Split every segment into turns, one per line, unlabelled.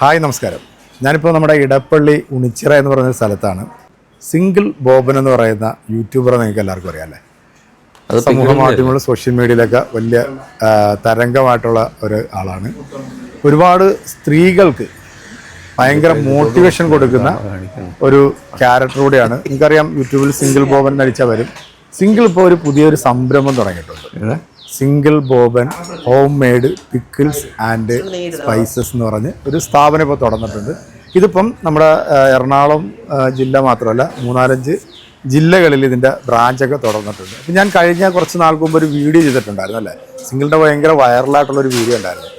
Hi നമസ്കാരം. ഞാനിപ്പോൾ നമ്മുടെ ഇടപ്പള്ളി ഉണിച്ചിറ എന്ന് പറയുന്ന സ്ഥലത്താണ്. സിംഗിൾ ബോബൻ എന്ന് പറയുന്ന യൂട്യൂബറെ നിങ്ങൾക്ക് എല്ലാവർക്കും അറിയാമല്ലേ അത് സമൂഹ മാധ്യമങ്ങളും സോഷ്യൽ മീഡിയയിലൊക്കെ വലിയ തരംഗമായിട്ടുള്ള ഒരു ആളാണ്. ഒരുപാട് സ്ത്രീകൾക്ക് ഭയങ്കര മോട്ടിവേഷൻ കൊടുക്കുന്ന ഒരു ക്യാരക്ടർ കൂടിയാണ്. നിങ്ങൾക്കറിയാം യൂട്യൂബിൽ സിംഗിൾ ബോബൻ നടിച്ചാൽ വരും സിംഗിൾ ഇപ്പോൾ ഒരു പുതിയൊരു സംരംഭം തുടങ്ങിയിട്ടുണ്ട്. Single Boban home made pickles and spices എന്ന് പറഞ്ഞ് ഒരു സ്ഥാപനം ഇപ്പോൾ തുടങ്ങിയിട്ടുണ്ട് ഇതിപ്പം നമ്മുടെ എറണാകുളം ജില്ല മാത്രമല്ല മൂന്നാലഞ്ച് ജില്ലകളിൽ ഇതിന്റെ ബ്രാഞ്ചൊക്കെ തുടർന്നിട്ടുണ്ട്. അപ്പം ഞാൻ കഴിഞ്ഞ കുറച്ച് നാൾക്ക് മുമ്പ് ഒരു വീഡിയോ ചെയ്തിട്ടുണ്ടായിരുന്നു അല്ലേ? സിംഗിളിന്റെ ഭയങ്കര വൈറലായിട്ടുള്ള ഒരു വീഡിയോ ഉണ്ടായിരുന്നു.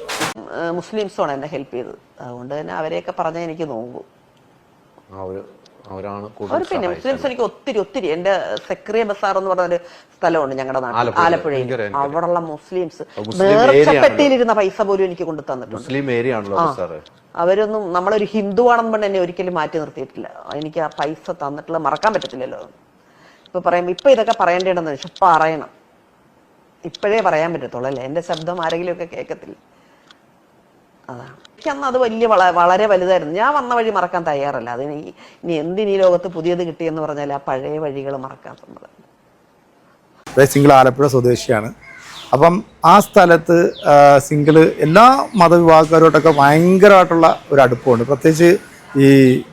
മുസ്ലിംസും മുസ്ലിംസുമാണ് എന്നെ ഹെൽപ്പ് ചെയ്തത്. അതുകൊണ്ട് തന്നെ അവരെയൊക്കെ പറഞ്ഞാൽ എനിക്ക് നോക്കും
അവർ അവരാണ്
അവർ പിന്നെ മുസ്ലിംസ് എനിക്ക് ഒത്തിരി ഒത്തിരി. എന്റെ സെക്രിയ ബസാർ എന്ന് പറഞ്ഞ ഒരു സ്ഥലമുണ്ട് ഞങ്ങളുടെ നാട്ടിൽ. ആലപ്പുഴയിൽ. അവിടെയുള്ള മുസ്ലിംസ് നേർച്ചപ്പെട്ടിയിലിരുന്ന പൈസ പോലും എനിക്ക് കൊണ്ടു തന്നിട്ടുണ്ട്.
മുസ്ലിം ഏരിയ ആണല്ലോ
അവരൊന്നും നമ്മളൊരു ഹിന്ദു ആണെന്ന് പറഞ്ഞ് എന്നെ ഒരിക്കലും മാറ്റി നിർത്തിയിട്ടില്ല. എനിക്ക് ആ പൈസ തന്നിട്ടുള്ള മറക്കാൻ പറ്റത്തില്ലല്ലോ. ഇപ്പൊ പറയുമ്പോ ഇപ്പൊ ഇതൊക്കെ പറയേണ്ടതെന്ന് വെച്ചാൽ പറയണം. ഇപ്പോഴേ പറയാൻ പറ്റത്തുള്ളൂ അല്ലേ? എന്റെ ശബ്ദം ആരെങ്കിലും ഒക്കെ കേൾക്കത്തില്ല? അതാണ് എനിക്ക് അന്ന് അത് വലിയ വള- വളരെ വലുതായിരുന്നു. ഞാൻ വന്ന വഴി മറക്കാൻ തയ്യാറല്ല. അതിന് ഇനി എന്തിനീ ലോകത്ത് പുതിയത് കിട്ടിയെന്ന് പറഞ്ഞാൽ ആ പഴയ വഴികൾ മറക്കാൻ സമ്മതം
സിംഗിൾ ആലപ്പുഴ സ്വദേശിയാണ്. അപ്പം ആ സ്ഥലത്ത് സിംഗിൾ എല്ലാ മതവിഭാഗക്കാരോട്ടൊക്കെ ഭയങ്കരമായിട്ടുള്ള ഒരു അടുപ്പമുണ്ട്. പ്രത്യേകിച്ച് ഈ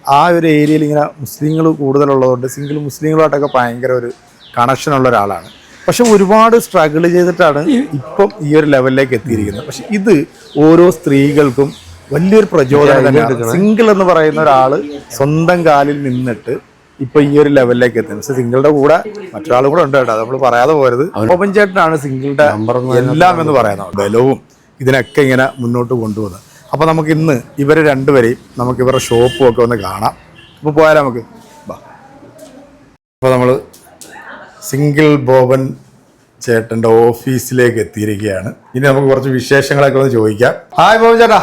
ആ ഒരു ഏരിയയിൽ ഇങ്ങനെ മുസ്ലിങ്ങൾ കൂടുതലുള്ളതുകൊണ്ട് സിംഗിൾ മുസ്ലിങ്ങളുമായിട്ടൊക്കെ ഭയങ്കര ഒരു കണക്ഷനുള്ള ഒരാളാണ്. പക്ഷെ ഒരുപാട് സ്ട്രഗിൾ ചെയ്തിട്ടാണ് ഇപ്പം ഈ ഒരു ലെവലിലേക്ക് എത്തിയിരിക്കുന്നത്. പക്ഷെ ഇത് ഓരോ സ്ത്രീകൾക്കും വലിയൊരു പ്രചോദനം സിംഗിൾ എന്ന് പറയുന്ന ഒരാൾ സ്വന്തം കാലിൽ നിന്നിട്ട് ഇപ്പൊ ഈ ഒരു ലെവലിലേക്ക് എത്തുന്നത്. പക്ഷെ സിംഗിളുടെ കൂടെ മറ്റൊരാൾ കൂടെ ഉണ്ട് കേട്ടോ. നമ്മൾ പറയാതെ പോരുത്. ഓപ്പൻ ചേട്ടനാണ് സിംഗിളുടെ എല്ലാം എന്ന് പറയുന്നത്. ബലവും ഇതിനൊക്കെ ഇങ്ങനെ മുന്നോട്ട് കൊണ്ടുപോകുന്നത്. അപ്പൊ നമുക്ക് ഇന്ന് ഇവരെ രണ്ടുപേരെയും നമുക്ക് ഇവരുടെ ഷോപ്പും ഒക്കെ ഒന്ന് കാണാം. അപ്പൊ പോയാലോ നമുക്ക്? അപ്പൊ നമ്മൾ നമ്മൾ സിംഗിൾ ബോബൻ ചേട്ടന്റെ ഓഫീസിലേക്ക് എത്തിയിരിക്കുകയാണ്. ഇനി നമുക്ക് കുറച്ച് വിശേഷങ്ങളൊക്കെ ഒന്ന് ചോദിക്കാം. ഹായ് ബോബൻ ചേട്ടാ.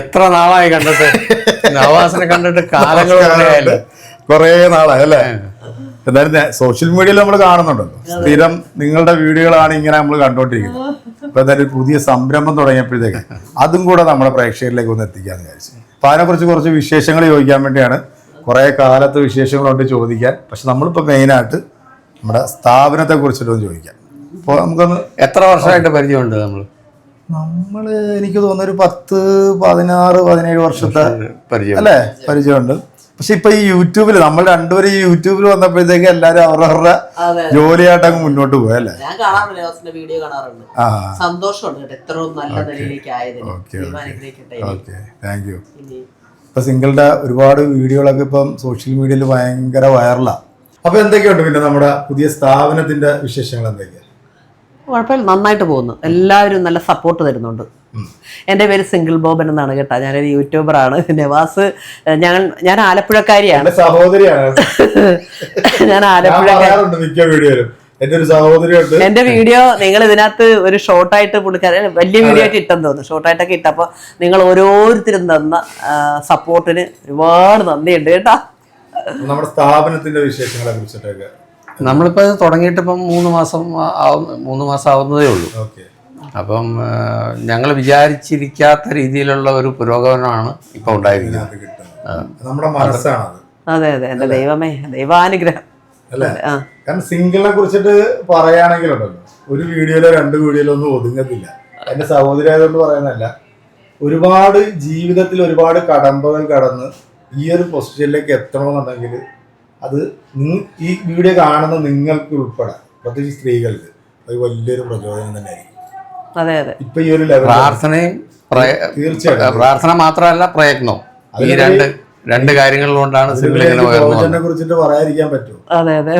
എത്ര നാളായി കണ്ടിട്ട്? നവാസിനെ കണ്ടിട്ട് കാലങ്ങൾ.
കുറേ നാളായി അല്ലേ? എന്തായാലും സോഷ്യൽ മീഡിയയിൽ നമ്മൾ കാണുന്നുണ്ടല്ലോ. സ്ഥിരം നിങ്ങളുടെ വീഡിയോകളാണ് ഇങ്ങനെ നമ്മൾ കണ്ടുകൊണ്ടിരിക്കുന്നത് അപ്പൊ എന്തായാലും പുതിയ സംരംഭം തുടങ്ങിയപ്പോഴത്തേക്ക് അതും കൂടെ നമ്മുടെ പ്രേക്ഷകരിലേക്ക് ഒന്ന് എത്തിക്കാന്ന് വിചാരിച്ചു. അപ്പൊ അതിനെക്കുറിച്ച് കുറച്ച് വിശേഷങ്ങൾ ചോദിക്കാൻ വേണ്ടിയാണ് കുറേ കാലത്ത് വിശേഷങ്ങളുണ്ട് ചോദിക്കാൻ. പക്ഷെ നമ്മളിപ്പോൾ മെയിനായിട്ട് നമ്മുടെ സ്ഥാപനത്തെ കുറിച്ചിട്ടൊന്ന് ചോദിക്കാം. അപ്പോൾ നമുക്കൊന്ന്
എത്ര വർഷമായിട്ട് പരിചയമുണ്ട് നമ്മൾ?
നമ്മൾ എനിക്ക് തോന്നുന്നു ഒരു പത്ത് പതിനാറ് പതിനേഴ് വർഷത്തെ
പരിചയം
അല്ലേ? പരിചയമുണ്ട്. പക്ഷെ ഇപ്പൊ ഈ യൂട്യൂബിൽ നമ്മൾ രണ്ടുപേരും ഈ യൂട്യൂബിൽ വന്നപ്പോഴത്തേക്ക് എല്ലാരും അവരവരുടെ ജോലിയായിട്ട് അങ്ങ് മുന്നോട്ട് പോയി അല്ലേ?
ഞാൻ കാണാറുണ്ട് വീഡിയോ കാണാറുണ്ട്. സന്തോഷമുണ്ട് കേട്ടോ നല്ല നിലയിലേക്ക്
താങ്ക് യു. ഇപ്പൊ സിംഗിളുടെ ഒരുപാട് വീഡിയോകളൊക്കെ ഇപ്പം സോഷ്യൽ മീഡിയയിൽ ഭയങ്കര വൈറലാണ് അപ്പൊ എന്തൊക്കെയുണ്ട് പിന്നെ നമ്മുടെ പുതിയ സ്ഥാപനത്തിന്റെ വിശേഷങ്ങൾ എന്തൊക്കെയാണ്
കുഴപ്പമില്ല നന്നായിട്ട് പോകുന്നു. എല്ലാവരും നല്ല സപ്പോർട്ട് തരുന്നുണ്ട്. എന്റെ പേര് സിംഗിൾ ബോബൻ എന്നാണ് കേട്ടോ. ഞാനൊരു യൂട്യൂബറാണ് നവാസ് ഞാൻ ഞാൻ ആലപ്പുഴക്കാരിയാണ്.
എന്റെ സഹോദരിയാണ്.
ഞാൻ
ഞാൻ
ആലപ്പുഴക്കാരി
പറയാറുണ്ട് മിക്ക വീഡിയോയിലും. എന്റെ ഒരു സഹോദരിയുണ്ട്.
എന്റെ വീഡിയോ നിങ്ങൾ ഇതിനകത്ത് ഒരു ഷോർട്ടായിട്ട് കൊടുക്കാൻ വലിയ വീഡിയോ ആയിട്ട് ഇട്ടെന്ന് തോന്നുന്നു. ഷോർട്ടായിട്ടൊക്കെ ഇട്ടപ്പോൾ നിങ്ങൾ ഓരോരുത്തരും തന്ന സപ്പോർട്ടിന് ഒരുപാട് നന്ദിയുണ്ട് കേട്ടോ.
നമ്മുടെ സ്ഥാപനത്തിന്റെ വിശേഷങ്ങളെ കുറിച്ചിട്ടൊക്കെ.
നമ്മളിപ്പോൾ ഇത് തുടങ്ങിയിട്ട് ഇപ്പം മൂന്ന് മാസം ആവും മൂന്ന് മാസം ആവുന്നതേ ഉള്ളൂ.
ഓക്കെ.
അപ്പം ഞങ്ങൾ വിചാരിച്ചിരിക്കാത്ത രീതിയിലുള്ള ഒരു പുരോഗമനമാണ് ഇപ്പൊ ഉണ്ടായിരിക്കുന്നത്.
നമ്മുടെ മനസ്സാണ്
അതെ അതെ എന്റെ ദൈവമേ ദൈവാനുഗ്രഹം.
അല്ലേ? കാരണം സിംഗിളിനെ കുറിച്ചിട്ട് പറയുകയാണെങ്കിലുണ്ടല്ലോ. ഒരു വീഡിയോയിലോ രണ്ട് വീഡിയോയിലോ ഒന്നും ഒതുങ്ങത്തില്ല. എന്റെ സഹോദരി ആയതുകൊണ്ട് പറയുന്നതല്ല. ഒരുപാട് ജീവിതത്തിൽ ഒരുപാട് കടമ്പകൾ കടന്ന് ഈ ഒരു പൊസിഷനിലേക്ക് എത്തണമെന്നുണ്ടെങ്കിൽ അത് ഈ വീഡിയോ കാണുന്ന നിങ്ങൾക്ക് ഉൾപ്പെടെ പ്രത്യേകിച്ച് സ്ത്രീകൾക്ക് അത് വലിയൊരു പ്രചോദനം തന്നെയായിരിക്കും.
അതെ അതെ.
ഇപ്പൊ ഈ ഒരു ലെവൽ
പ്രാർത്ഥനയും
തീർച്ചയായിട്ടും.
പ്രാർത്ഥന മാത്രമല്ല പ്രയത്നവും. ഈ രണ്ട് രണ്ട് കാര്യങ്ങൾ കൊണ്ടാണ് സിംഗിൾ ഇങ്ങനെ ഉയർന്നു
കുറിച്ചിട്ട് പറയാതിരിക്കാൻ പറ്റുമോ?
അതെ അതെ.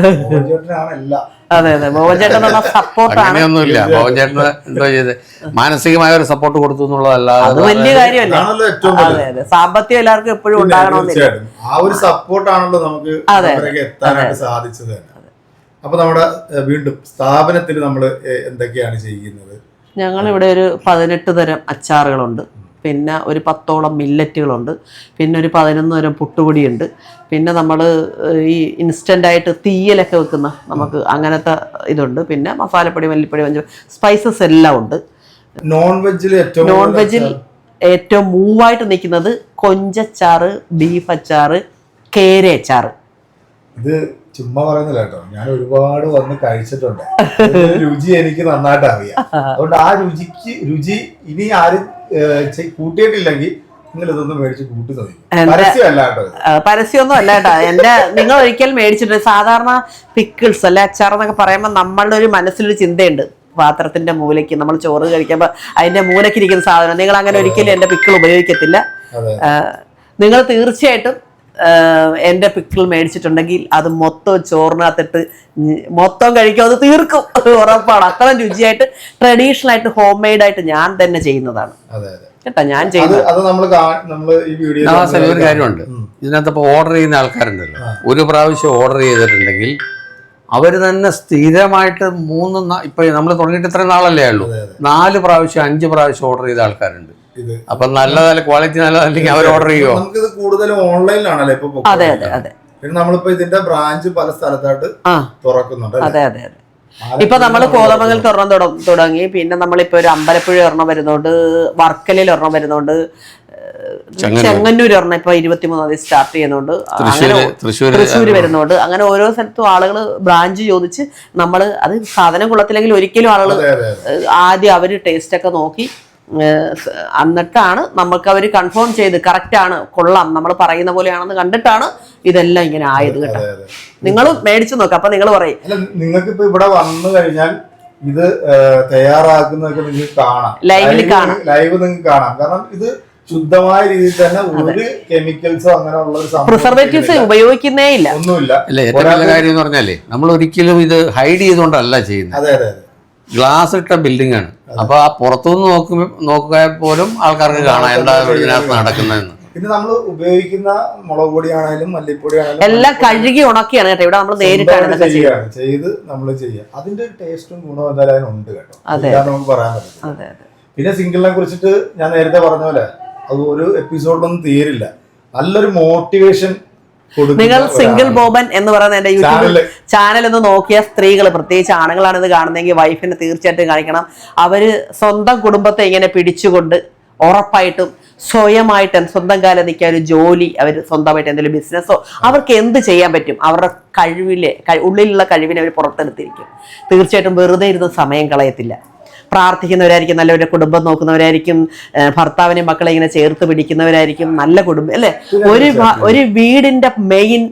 അങ്ങനെയൊന്നുമില്ല. മോഹൻചേട്ടന് എന്തോ ചെയ്ത് മാനസികമായ ഒരു സപ്പോർട്ട് കൊടുത്തു
അത്
എന്നുള്ളതല്ലാതെ
വലിയ കാര്യമല്ല. അതെ അതെ. സാമ്പത്തികം എല്ലാവർക്കും എപ്പോഴും ഉണ്ടാകണമെന്നില്ല.
ആ ഒരു സപ്പോർട്ടാണല്ലോ നമുക്ക് എത്താനായിട്ട് സാധിച്ചത് അപ്പൊ നമ്മുടെ വീണ്ടും സ്ഥാപനത്തിൽ നമ്മൾ എന്തൊക്കെയാണ് ചെയ്യുന്നത്?
ഞങ്ങൾ ഇവിടെ ഒരു പതിനെട്ട് തരം അച്ചാറുകളുണ്ട്. പിന്നെ ഒരു പത്തോളം മില്ലറ്റുകളുണ്ട് പിന്നെ ഒരു പതിനൊന്ന് തരം പുട്ടുപൊടിയുണ്ട്. പിന്നെ നമ്മൾ ഈ ഇൻസ്റ്റന്റ് ആയിട്ട് തീയലൊക്കെ വെക്കുന്ന നമുക്ക് അങ്ങനത്തെ ഇതുണ്ട്. പിന്നെ മസാലപ്പൊടി മല്ലിപ്പൊടി മഞ്ഞൾ സ്പൈസസ് എല്ലാം ഉണ്ട്.
നോൺ വെജിൽ ഏറ്റവും
നോൺ വെജിൽ ഏറ്റവും മൂവായിട്ട് നിൽക്കുന്നത് കൊഞ്ചച്ചാറ് ബീഫ് അച്ചാറ് കേര അച്ചാറ്.
ഇത് ചുമ്മാ പറയുന്നില്ല കേട്ടോ. ഞാൻ ഒരുപാട് വന്ന് കഴിച്ചിട്ടുണ്ട്. രുചി എനിക്ക് നന്നായിട്ട് അറിയാം. അതുകൊണ്ട് ആ രുചിക്ക് രുചി ഇനി ആരും കൂട്ടിയിട്ടില്ലെങ്കിൽ
പരസ്യമൊന്നും അല്ല കേട്ടോ. എന്റെ നിങ്ങൾ ഒരിക്കൽ മേടിച്ചിട്ടുണ്ട് സാധാരണ പിക്കിൾസ് അല്ലെ അച്ചാർ എന്നൊക്കെ പറയുമ്പോൾ നമ്മളുടെ ഒരു മനസ്സിലൊരു ചിന്തയുണ്ട്. പാത്രത്തിന്റെ മൂലയ്ക്ക് നമ്മൾ ചോറ് കഴിക്കുമ്പോൾ അതിന്റെ മൂലയ്ക്ക് ഇരിക്കുന്ന സാധനം. നിങ്ങൾ അങ്ങനെ ഒരിക്കലും എന്റെ പിക്കിൾ ഉപയോഗിക്കത്തില്ല. നിങ്ങൾ തീർച്ചയായിട്ടും ആ, എന്റെ പിക്കിൾ മേടിച്ചിട്ടുണ്ടെങ്കിൽ അത് മൊത്തം ചോറിനകത്തിട്ട് മൊത്തം കഴിക്കും അത് തീർക്കും. ഉറപ്പാണ്. അത്ര രുചിയായിട്ട് ട്രഡീഷണൽ ആയിട്ട് ഹോം മെയ്ഡ് ആയിട്ട് ഞാൻ തന്നെ ചെയ്യുന്നതാണ്.
അതെ അതെ.
കേട്ടോ ഞാൻ ചെയ്യുന്നത്.
അത് നമ്മൾ നമ്മൾ ഈ വീഡിയോ
നവാസ ഒരു കാര്യമുണ്ട്. ഇതിനകത്ത് ഇപ്പോൾ ഓർഡർ ചെയ്യുന്ന ആൾക്കാരുണ്ടല്ലോ. ഒരു പ്രാവശ്യം ഓർഡർ ചെയ്തിട്ടുണ്ടെങ്കിൽ അവർ തന്നെ സ്ഥിരമായിട്ട് മൂന്ന് ഇപ്പൊ നമ്മൾ തുടങ്ങിയിട്ട് ഇത്ര നാളല്ലേ ഉള്ളൂ. നാല് പ്രാവശ്യം അഞ്ച് പ്രാവശ്യം ഓർഡർ ചെയ്ത ആൾക്കാരുണ്ട്. അപ്പൊ നല്ല നല്ല ക്വാളിറ്റി നല്ലതല്ലെങ്കിൽ അവർ ഓർഡർ ചെയ്യുമോ
നമുക്ക് ഇത് കൂടുതലും ഓൺലൈനിലാണല്ലോ ഇപ്പൊ.
അതെ അതെ അതെ.
പിന്നെ നമ്മളിപ്പോ ഇതിന്റെ ബ്രാഞ്ച് പല സ്ഥലത്തായിട്ട് തുറക്കുന്നുണ്ട്
അതെ അതെ അതെ. ഇപ്പൊ നമ്മൾ കോതമംഗൽ തുറന്നു തുടങ്ങി. പിന്നെ നമ്മളിപ്പോ ഒരു അമ്പലപ്പുഴ ഒരെണ്ണം വരുന്നുണ്ട് വർക്കലയിൽ ഒരെണ്ണം വരുന്നുണ്ട്
ചെങ്ങന്നൂർ.
ഒരെണ്ണം ഇപ്പൊ ഇരുപത്തിമൂന്നാം തീയതി സ്റ്റാർട്ട് ചെയ്യുന്നുണ്ട്. തൃശ്ശൂർ വരുന്നുണ്ട്. അങ്ങനെ ഓരോ സ്ഥലത്തും ആളുകൾ ബ്രാഞ്ച് ചോദിച്ച് നമ്മൾ അത് സാധനം കൊള്ളത്തില്ലെങ്കിൽ ഒരിക്കലും ആളുകൾ. ആദ്യം അവർ ടേസ്റ്റ് ഒക്കെ നോക്കി എന്നിട്ടാണ് നമുക്ക് അവർ കൺഫേം ചെയ്ത് കറക്റ്റ് ആണ് കൊള്ളാം നമ്മൾ പറയുന്ന പോലെയാണെന്ന് കണ്ടിട്ടാണ് ഇതെല്ലാം ഇങ്ങനെ ആയത് കേട്ടോ. നിങ്ങൾ മേടിച്ചു നോക്കാം അപ്പൊ നിങ്ങൾ പറയും.
അല്ല നിങ്ങൾക്ക് ഇപ്പൊ ഇവിടെ വന്നു കഴിഞ്ഞാൽ ഇത് തയ്യാറാക്കുന്നതൊക്കെ നിങ്ങൾക്ക് കാണാം. ലൈവിൽ
കാണാം.
ലൈവ് നിങ്ങൾക്ക് കാണാം. കാരണം ഇത് ശുദ്ധമായ രീതിയിൽ തന്നെ ഒരു കെമിക്കൽസോ അങ്ങനെയുള്ള ഒരു
പ്രിസർവേറ്റീവ്സ് ഉപയോഗിക്കുന്നേ ഇല്ല.
ഒന്നുമില്ല.
അല്ല ഏറ്റവും നല്ല കാര്യം എന്ന് പറഞ്ഞാലേ നമ്മൾ ഒരിക്കലും ഇത് ഹൈഡ് ചെയ്തുകൊണ്ടല്ല ചെയ്യുന്നത്.
അതെ അതെ അതെ.
ഗ്ലാസ് ഇട്ട ബിൽഡിംഗ് ആണ്. അപ്പൊ ആ പുറത്തുനിന്ന് നോക്കുമ്പോ നോക്കുക പോലും ആൾക്കാർക്ക് കാണാം. എന്താ ഇതിനകത്ത് നടക്കുന്നതെന്ന്.
പിന്നെ നമ്മൾ ഉപയോഗിക്കുന്ന മുളക് പൊടിയാണെങ്കിലും മല്ലിപ്പൊടി ആണെങ്കിലും
എല്ലാം കഴുകി ഉണക്കിയാണ് കേട്ടോ. ഇവിടെ നമ്മൾ നേരിട്ടാണ് ഇതൊക്കെ ചെയ്യുന്നത്
ചെയ്യുകയാണ്. ചെയ്ത് നമ്മൾ ചെയ്യുക. അതിന്റെ ടേസ്റ്റും ഗുണവും എന്തായാലും ഉണ്ട് കേട്ടോ.
അതെ.
ഇല്ലാന്ന് നമുക്ക് പറയാൻ പറ്റും
അതെ അതെ.
പിന്നെ സിംഗിളിനെ കുറിച്ചിട്ട് ഞാൻ നേരത്തെ പറഞ്ഞ പോലെ അത് ഒരു എപ്പിസോഡിലൊന്നും തീരില്ല. നല്ലൊരു മോട്ടിവേഷൻ
നിങ്ങൾ സിംഗിൾ ബോബൻ എന്ന് പറയുന്ന എന്റെ യൂട്യൂബ് ചാനൽ ഒന്ന് നോക്കിയ സ്ത്രീകൾ പ്രത്യേകിച്ച് ആണുങ്ങളാണ് ഇത് കാണുന്നതെങ്കിൽ വൈഫിനെ തീർച്ചയായിട്ടും കാണിക്കണം. അവർ സ്വന്തം കുടുംബത്തെ ഇങ്ങനെ പിടിച്ചുകൊണ്ട് ഉറപ്പായിട്ടും സ്വയമായിട്ട് സ്വന്തം കാലം നിൽക്കാൻ ഒരു ജോലി അവർ സ്വന്തമായിട്ട് എന്തെങ്കിലും ബിസിനസ്സോ അവർക്ക് എന്ത് ചെയ്യാൻ പറ്റും? അവരുടെ കഴിവിലെ ഉള്ളിലുള്ള കഴിവിനെ അവർ പുറത്തെടുത്തിരിക്കും. തീർച്ചയായിട്ടും വെറുതെ ഇരുന്ന് സമയം കളയത്തില്ല. പ്രാർത്ഥിക്കുന്നവരായിരിക്കും നല്ലവരുടെ കുടുംബം നോക്കുന്നവരായിരിക്കും ഭർത്താവിനെ മക്കളെ ഇങ്ങനെ ചേർത്ത് പിടിക്കുന്നവരായിരിക്കും നല്ല കുടുംബം അല്ലെ? ഒരു ഒരു വീടിന്റെ മെയിൻ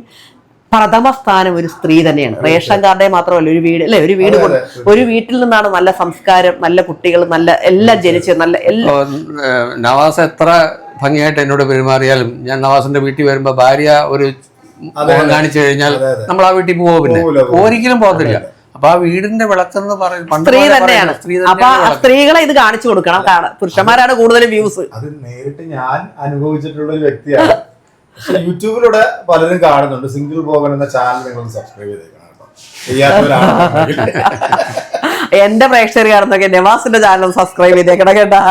പ്രഥമ സ്ഥാനം ഒരു സ്ത്രീ തന്നെയാണ്. റേഷൻ കാർഡേ മാത്രമല്ല ഒരു വീട് അല്ലെ? ഒരു വീട് ഒരു വീട്ടിൽ നിന്നാണ് നല്ല സംസ്കാരം നല്ല കുട്ടികൾ നല്ല എല്ലാം ജനിച്ച് നല്ല എല്ലാ
നവാസ് എത്ര ഭംഗിയായിട്ട് എന്നോട് പെരുമാറിയാലും ഞാൻ നവാസിന്റെ വീട്ടിൽ വരുമ്പോ ഭാര്യ ഒരു കാണിച്ചു കഴിഞ്ഞാൽ നമ്മൾ ആ വീട്ടിൽ പോവോ പിന്നെ. ഒരിക്കലും പോകത്തില്ല. അപ്പൊ ആ വീടിന്റെ വിളക്കെന്ന് പറയും പണ്ട്
സ്ത്രീ തന്നെയാണ്.
പറയുന്നത്
അപ്പൊ. സ്ത്രീകളെ ഇത് കാണിച്ചു കൊടുക്കണം പുരുഷന്മാരാണ് കൂടുതൽ വ്യൂസ്
അത് നേരിട്ട് ഞാൻ അനുഭവിച്ചിട്ടുള്ള ഒരു വ്യക്തിയാണ്. പക്ഷെ യൂട്യൂബിലൂടെ പലരും കാണുന്നുണ്ട്. സിംഗിൾ പോകൻ എന്ന ചാനൽ നിങ്ങൾ സബ്സ്ക്രൈബ് ചെയ്തേക്കണം ചെയ്യാത്തവരാണ്
എന്റെ പ്രേക്ഷകർ കാണുന്നൊക്കെ നവാസിന്റെ ചാനൽ സബ്സ്ക്രൈബ് ചെയ്തേക്കണം കേട്ടാ.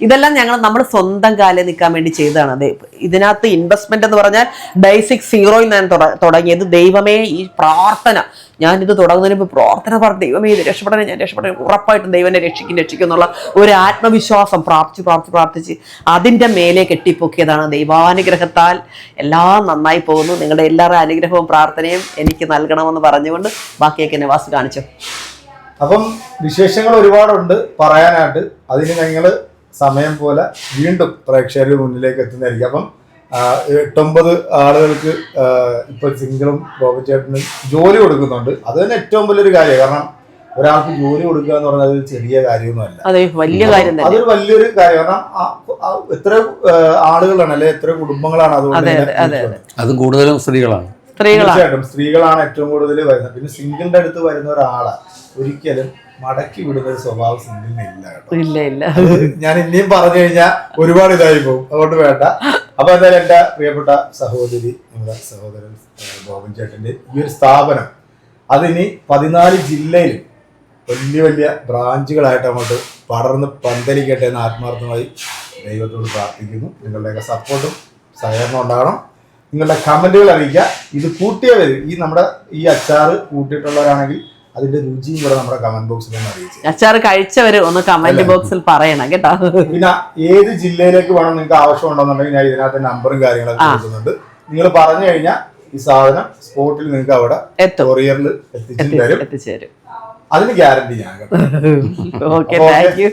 ഇതെല്ലാം ഞങ്ങൾ നമ്മൾ സ്വന്തം കാലിൽ നിൽക്കാൻ വേണ്ടി ചെയ്തതാണ്. അതെ ഇതിനകത്ത് ഇൻവെസ്റ്റ്മെന്റ് എന്ന് പറഞ്ഞാൽ ബേസിക് സീറോയിൽ തുട- തുടങ്ങിയത്. ദൈവമേ ഈ പ്രാർത്ഥന. ഞാനിത് തുടങ്ങുന്നതിന് മുമ്പ് പ്രാർത്ഥന പറഞ്ഞു. ദൈവമേ ഇത് രക്ഷപ്പെടണേ ഞാൻ രക്ഷപ്പെടണേ. ഉറപ്പായിട്ടും ദൈവനെ രക്ഷിക്കും രക്ഷിക്കും എന്നുള്ള ഒരു ആത്മവിശ്വാസം പ്രാർത്ഥിച്ച് പ്രാർത്ഥിച്ച് പ്രാർത്ഥിച്ച് അതിന്റെ മേലെ കെട്ടിപ്പൊക്കിയതാണ്. ദൈവാനുഗ്രഹത്താൽ എല്ലാം നന്നായി പോകുന്നു. നിങ്ങളുടെ എല്ലാവരുടെ അനുഗ്രഹവും പ്രാർത്ഥനയും എനിക്ക് നൽകണമെന്ന് പറഞ്ഞുകൊണ്ട് ബാക്കിയൊക്കെ നവാസ് കാണിച്ചു.
അപ്പം വിശേഷങ്ങൾ ഒരുപാടുണ്ട് പറയാനായിട്ട്. അതിന് ഞങ്ങൾ സമയം പോലെ വീണ്ടും പ്രേക്ഷകരുടെ മുന്നിലേക്ക് എത്തുന്നതായിരിക്കും. അപ്പം എട്ടൊമ്പത് ആളുകൾക്ക് ഇപ്പോൾ ഇപ്പൊ സിംഗിളും ബോബൻ ചേട്ടനും ജോലി കൊടുക്കുന്നുണ്ട്. അത് തന്നെ ഏറ്റവും വലിയൊരു കാര്യമാണ് കാരണം ഒരാൾക്ക് ജോലി കൊടുക്കുക എന്ന് പറഞ്ഞാൽ അതൊരു ചെറിയ കാര്യമൊന്നുമല്ല.
അതെ വലിയ കാര്യം
അതൊരു വലിയൊരു കാര്യം. കാരണം എത്ര ആളുകളാണ് അല്ലെ എത്ര കുടുംബങ്ങളാണ് അതുകൊണ്ട്
അതെ, അതെ, അതെ.
ജീവിക്കുന്നത്.
കൂടുതലും സ്ത്രീകളാണ്.
സ്ത്രീകളാണ്.
തീർച്ചയായിട്ടും സ്ത്രീകളാണ് ഏറ്റവും കൂടുതൽ വരുന്നത്. പിന്നെ സിംഗിളിന്റെ അടുത്ത് വരുന്ന ഒരാളെ ഒരിക്കലും മടക്കി വിടുന്ന ഒരു സ്വഭാവം സിംഗിളിന് ഇല്ല കേട്ടോ.
ഇല്ല ഇല്ല.
ഞാൻ ഇനിയും പറഞ്ഞു കഴിഞ്ഞാൽ ഒരുപാട് ഇതായി പോകും. അതുകൊണ്ട് വേണ്ട. അപ്പൊ എന്തായാലും എന്റെ പ്രിയപ്പെട്ട സഹോദരി നമ്മുടെ സഹോദരൻ ഗോപൻ ബോബൻ ചേട്ടന്റെ ഈ ഒരു സ്ഥാപനം അതിനി പതിനാല് ജില്ലയിൽ വലിയ വലിയ ബ്രാഞ്ചുകളായിട്ട് അങ്ങോട്ട് പടർന്ന് പന്തലിക്കട്ടെ എന്ന് ആത്മാർത്ഥമായി ദൈവത്തോട് പ്രാർത്ഥിക്കുന്നു. നിങ്ങളുടെയൊക്കെ സപ്പോർട്ടും സഹകരണം ഉണ്ടാകണം. നിങ്ങളുടെ കമന്റുകൾ അറിയിക്കുക. ഇത് കൂട്ടിയവർ ഈ നമ്മുടെ ഈ അച്ചാറ് കൂട്ടിയിട്ടുള്ളവരാണെങ്കിൽ അതിന്റെ രുചിയും കൂടെ നമ്മുടെ കമന്റ് ബോക്സിൽ ഒന്ന് അറിയിച്ചു.
അച്ചാർ കഴിച്ചവര് ഒന്ന് കമന്റ് ബോക്സിൽ പറയണം കേട്ടോ.
പിന്നെ ഏത് ജില്ലയിലേക്ക് വേണം നിങ്ങൾക്ക് ആവശ്യമുണ്ടെന്നുണ്ടെങ്കിൽ ഞാൻ ഇതിനകത്ത് നമ്പറും കാര്യങ്ങളൊക്കെ കൊടുക്കുന്നുണ്ട്. നിങ്ങൾ പറഞ്ഞു കഴിഞ്ഞാൽ ഈ സാധനം സ്പോട്ടിൽ നിങ്ങൾക്ക് അവിടെ കൊറിയറിൽ എത്തിച്ചു തരും.
എത്തിച്ചേരും
അതിന് ഗ്യാരണ്ടി ഞാൻ
ഓക്കെ താങ്ക് യു